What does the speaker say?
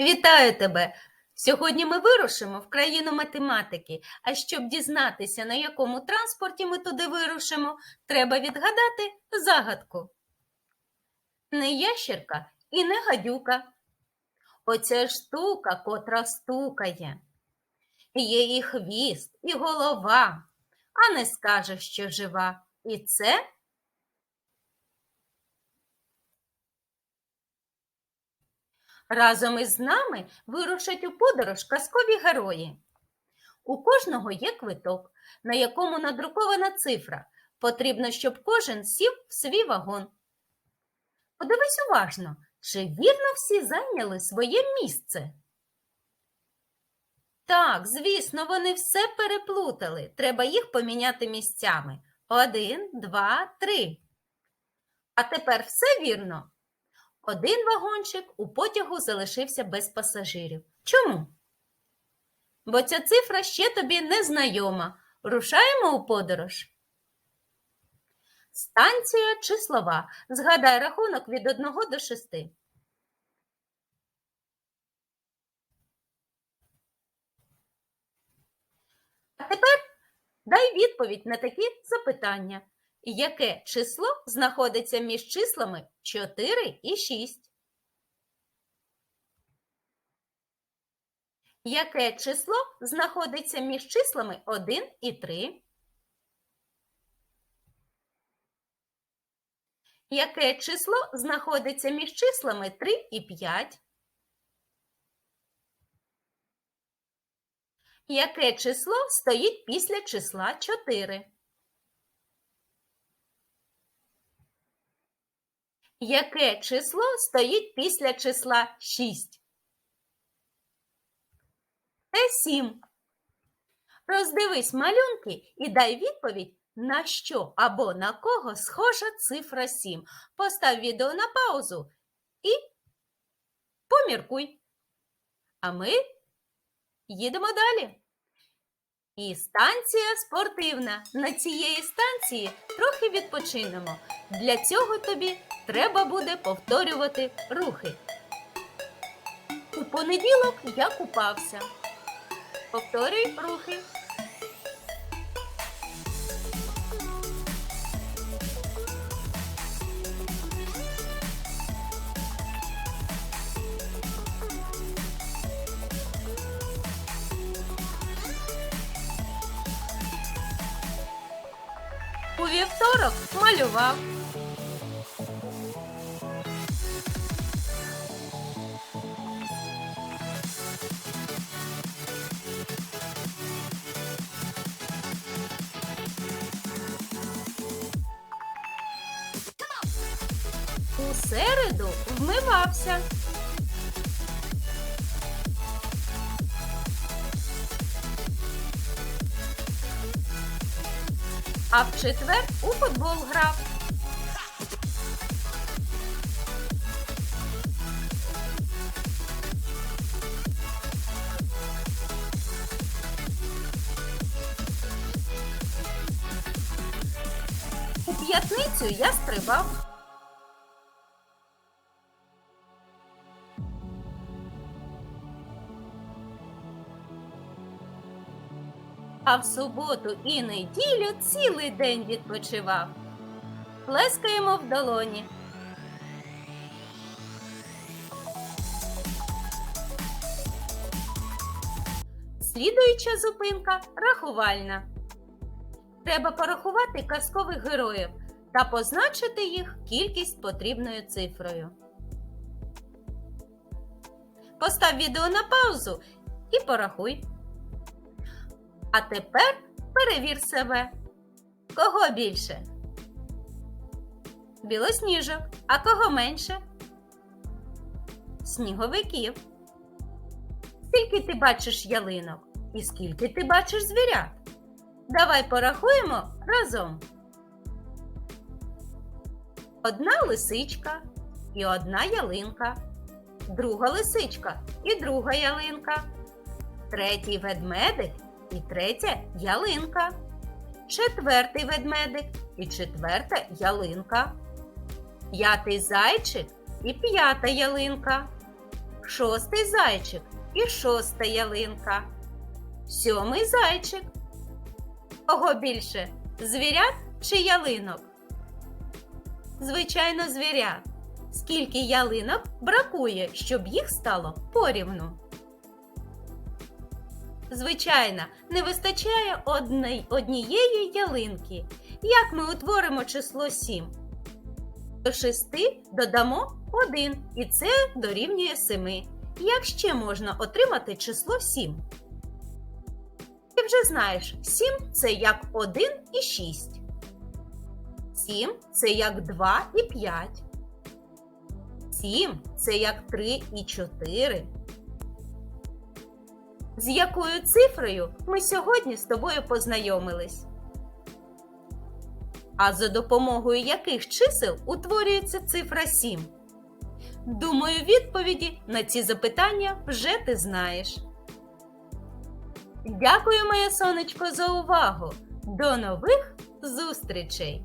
Вітаю тебе! Сьогодні ми вирушимо в країну математики. А щоб дізнатися, на якому транспорті ми туди вирушимо, треба відгадати загадку. Не ящерка і не гадюка. Оця штука, котра стукає. Є і хвіст, і голова, а не скаже, що жива. І це Разом із нами вирушать у подорож казкові герої. У кожного є квиток, на якому надрукована цифра. Потрібно, щоб кожен сів в свій вагон. Подивись уважно, чи вірно всі зайняли своє місце? Так, звісно, вони все переплутали. Треба їх поміняти місцями. Один, два, три. А тепер все вірно? Один вагончик у потягу залишився без пасажирів. Чому? Бо ця цифра ще тобі не знайома. Рушаємо у подорож. Станція чи слова. Згадай рахунок від 1 до 6. А тепер дай відповідь на такі запитання. Яке число знаходиться між числами 4 і 6? Яке число знаходиться між числами 1 і 3? Яке число знаходиться між числами 3 і 5? Яке число стоїть після числа 4? Яке число стоїть після числа 6? Це 7. Роздивись малюнки і дай відповідь, на що або на кого схожа цифра 7. Постав відео на паузу і поміркуй. А ми їдемо далі. І станція спортивна. На цієї станції трохи відпочинемо. Для цього тобі треба буде повторювати рухи. У понеділок я купався. Повторюй рухи. Вівторок малював. У середу вмивався. А в четвер у футбол грав. У п'ятницю я стрибав. А в суботу і неділю цілий день відпочивав. Плескаємо в долоні. Слідуюча зупинка рахувальна. Треба порахувати казкових героїв та позначити їх кількість потрібною цифрою. Постав відео на паузу і порахуй. А тепер перевір себе. Кого більше? Білосніжок. А кого менше? Сніговиків. Скільки ти бачиш ялинок? І скільки ти бачиш звірят? Давай порахуємо разом. Одна лисичка і одна ялинка, друга лисичка і друга ялинка, третій ведмедик і третя ялинка, четвертий ведмедик і четверта ялинка, п'ятий зайчик і п'ята ялинка, шостий зайчик і шоста ялинка. Сьомий зайчик. Кого більше? Звірят чи ялинок? Звичайно, звірят. Скільки ялинок бракує, щоб їх стало порівну? Звичайно, не вистачає однієї ялинки. Як ми утворимо число 7? До 6 додамо 1, і це дорівнює 7. Як ще можна отримати число 7? Ти вже знаєш, 7 це як 1 і 6. 7 це як 2 і 5. 7 це як 3 і 4. З якою цифрою ми сьогодні з тобою познайомились? А за допомогою яких чисел утворюється цифра 7? Думаю, відповіді на ці запитання вже ти знаєш. Дякую, моє сонечко, за увагу! До нових зустрічей!